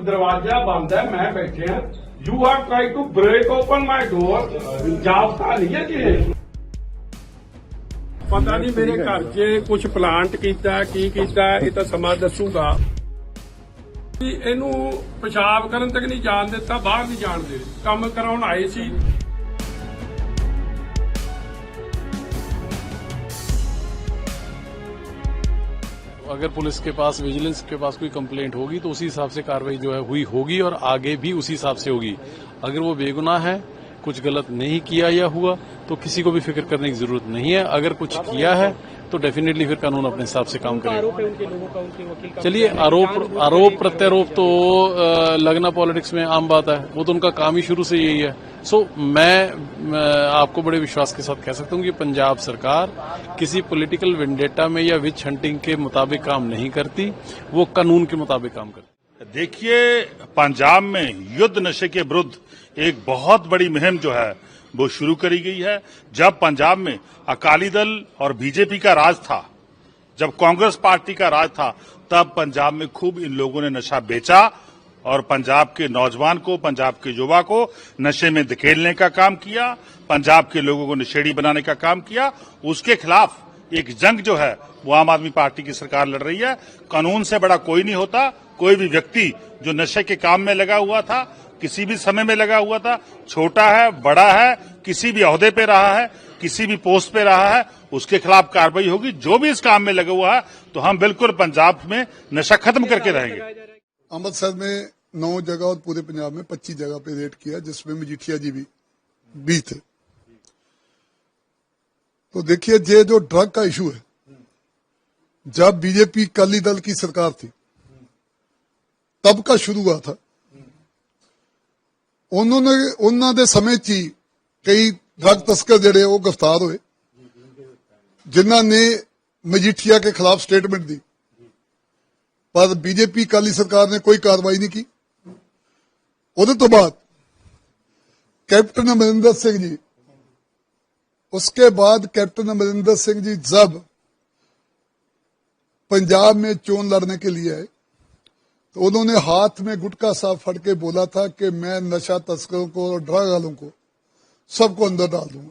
ਦਰਵਾਜ਼ਾ ਬੰਦ ਹੈ, ਮੈਂ ਬੈਠਿਆ you are try to break open my door ਜਾਬਤਾ ਨਹੀਂ ਹੈ ਕਿ ਪਤਾ ਨਹੀਂ ਮੇਰੇ ਘਰ 'ਚ ਕੁਝ ਪਲਾਂਟ ਕੀਤਾ, ਕੀ ਕੀਤਾ, ਇਹ ਤਾਂ ਸਮਾਂ ਦੱਸੂਗਾ। ਇਹਨੂੰ ਪਿਸ਼ਾਬ ਕਰਨ ਤੱਕ ਨਹੀਂ ਜਾਣ ਦਿੱਤਾ, ਬਾਹਰ ਨਹੀਂ ਜਾਣ ਦੇ ਕੰਮ ਕਰਾਉਣ ਆਏ ਸੀ। अगर पुलिस के पास विजिलेंस के पास कोई कंप्लेंट होगी तो उसी हिसाब से कार्रवाई जो है हुई होगी और आगे भी उसी हिसाब से होगी। अगर वो बेगुनाह है, कुछ गलत नहीं किया या हुआ तो किसी को भी फ़िक्र करने की ज़रूरत नहीं है। अगर कुछ किया है तो डेफिनेटली फिर कानून अपने हिसाब से काम करेगा। आरोप उनके लोगों का उनके वकील का। चलिए आरोप आरोप प्रत्यारोप तो लगना पॉलिटिक्स में आम बात है। वो तो उनका काम ही शुरू से यही है। सो मैं मैं आपको बड़े विश्वास के साथ कह सकता हूँ कि पंजाब सरकार किसी पॉलिटिकल वेंडेटा में या विच हंटिंग के मुताबिक काम नहीं करती। वो कानून के मुताबिक काम करती। देखिए पंजाब में युद्ध नशे के विरुद्ध एक बहुत बड़ी मुहिम जो है वो शुरू करी गई है जब पंजाब में अकाली दल और बीजेपी का राज था। जब कांग्रेस पार्टी का राज था, तब पंजाब में खूब इन लोगों ने नशा बेचा और पंजाब के नौजवान को, पंजाब के युवा को नशे में धकेलने का काम किया, पंजाब के लोगों को नशेड़ी बनाने का काम किया। उसके खिलाफ एक जंग जो है, वो आम आदमी पार्टी की सरकार लड़ रही है। कानून से बड़ा कोई नहीं होता। कोई भी व्यक्ति जो नशे के काम में लगा हुआ था, किसी भी समय में लगा हुआ था, छोटा है, बड़ा है, किसी भी अहदे पे रहा है, किसी भी पोस्ट पे रहा है, उसके खिलाफ कार्रवाई होगी। जो भी इस काम में लगा हुआ है तो हम बिल्कुल पंजाब में नशा खत्म करके रहेंगे। अमृतसर में नौ जगह और पूरे पंजाब में पच्चीस जगह पे रेड किया, जिसमें मजीठिया जी भी भी थे। तो देखिए ये जो ड्रग का इशू है जब बीजेपी अकाली दल की सरकार थी तब का शुरू हुआ था उन्होंने ਉਹਨਾਂ ਦੇ ਸਮੇਂ 'ਚ ਹੀ ਕਈ ਡਰਗ ਤਸਕਰ ਜਿਹੜੇ ਉਹ ਗ੍ਰਿਫਤਾਰ ਹੋਏ ਜਿਨ੍ਹਾਂ ਨੇ ਮਜੀਠੀਆ के खिलाफ स्टेटमेंट दी ਪਰ ਬੀਜੇਪੀ ਅਕਾਲੀ ਸਰਕਾਰ ਨੇ ਕੋਈ ਕਾਰਵਾਈ ਨਹੀਂ ਕੀ ਉਹਦੇ ਤੋਂ ਬਾਅਦ कैप्टन अमरिंदर सिंह जी उसके बाद कैप्टन अमरिंदर सिंह जी जब पंजाब में चोन लड़ने के लिए आए तो उन्होंने हाथ में गुटका साफ़ फड़ के बोला था कि मैं नशा तस्करों को और ड्रग वालों को सबको अंदर डाल दूँगा।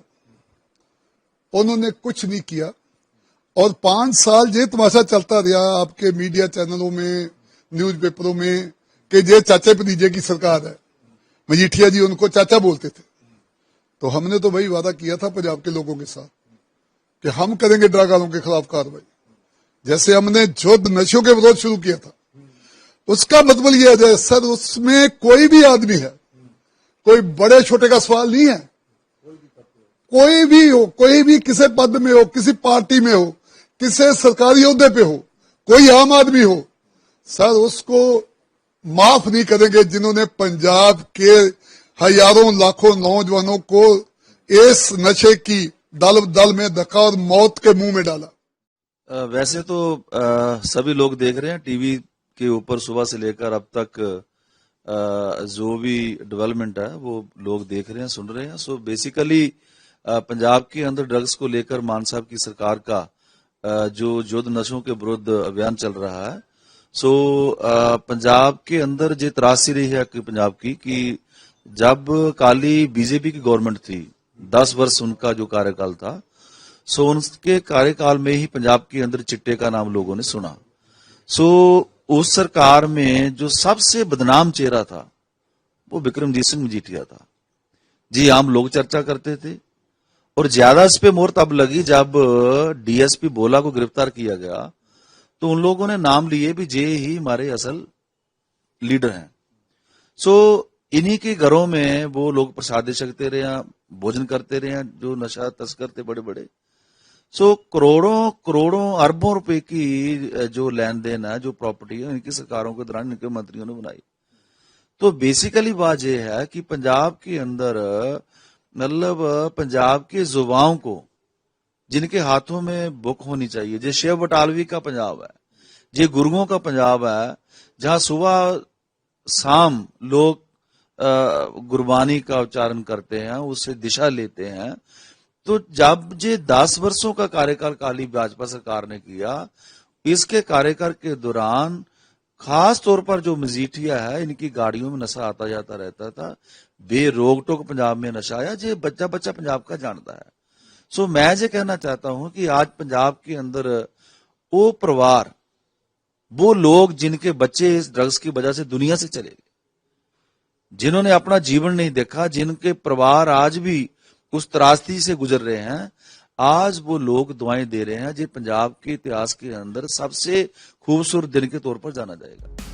उन्होंने कुछ नहीं किया। और पाँच साल ये तमाशा चलता रहा आपके मीडिया चैनलों में, न्यूज़पेपरों में, कि ये चाचा भतीजे की सरकार है। मजीठिया जी उनको चाचा बोलते थे। तो हमने तो वही वादा किया था पंजाब के लोगों के साथ कि हम करेंगे ड्रग वालों के खिलाफ कार्रवाई। जैसे हमने युद्ध नशों के विरोध शुरू किया था, उसका मतलब यह है, सर, उसमें कोई भी आदमी है, कोई बड़े छोटे का सवाल नहीं है। कोई भी हो, कोई भी किसी पद में हो, किसी पार्टी में हो, किसी सरकारी अहदे पे हो, कोई आम आदमी हो, सर, उसको माफ़ नहीं करेंगे जिन्होंने पंजाब के हज़ारों लाखों नौजवानों को इस नशे की दल दल में धक्का और मौत के मुँह में डाला। वैसे तो अ, सभी लोग देख रहे हैं टीवी के ऊपर सुबह से लेकर अब तक अ, जो भी डेवलपमेंट है वो लोग देख रहे हैं सुन रहे हैं। सो बेसिकली पंजाब के अंदर ड्रग्स को लेकर मान साहब की सरकार का जो युद्ध नशों के विरुद्ध अभियान चल रहा है। सो पंजाब के अंदर जो त्रासी रही है पंजाब की कि जब काली बीजेपी की गवर्नमेंट थी, दस वर्ष उनका जो कार्यकाल था, सो उनके कार्यकाल में ही पंजाब के अंदर चिट्टे का नाम लोगों ने सुना। सो उस सरकार में जो सबसे बदनाम चेहरा था, वो विक्रमजीत सिंह मजीठिया था। जी आम लोग चर्चा करते थे, और ज़्यादा इस पे मोहर तब लगी जब डीएसपी बोला को गिरफ़्तार किया गया तो उन लोगों ने नाम लिए भी, जे ही हमारे असल लीडर हैं। सो इन्हीं के घरों में वो लोग प्रसाद सकते रहे भोजन करते रहे जो नशा तस्कर थे बड़े बड़े सो करोड़ों करोड़ों अरबों रुपए की जो लेन देन है, जो प्रॉपर्टी है, इनकी सरकारों के दौरान इनके मंत्रियों ने बनाई। तो बेसिकली बात यह है कि पंजाब के अंदर मतलब पंजाब के युवाओं को, जिनके हाथों में बुक होनी चाहिए जो शेव बटालवी का पंजाब है ये गुरुओं का पंजाब है, जहाँ सुबह शाम लोग गुरबानी का उच्चारण करते हैं, उससे दिशा लेते हैं। तो जब ये दस वर्षों का कार्यकाल काली भाजपा सरकार ने किया, इसके कार्यकाल के दौरान खास तौर पर जो मजीठिया है, इनकी गाड़ियों में नशा आता जाता रहता था। बेरोक टोक पंजाब में नशा आया जे बच्चा बच्चा पंजाब का जानता है। सो मैं ये कहना चाहता हूँ कि आज पंजाब के अंदर वो परिवार, वो लोग जिनके बच्चे इस ड्रग्स की वजह से दुनिया से चले गए। जिन्होंने अपना जीवन नहीं देखा, जिनके परिवार आज भी उस त्रासदी से गुजर रहे हैं, आज वो लोग दुआएँ दे रहे हैं जो पंजाब के इतिहास के अंदर सबसे खूबसूरत दिन के तौर पर जाना जाएगा।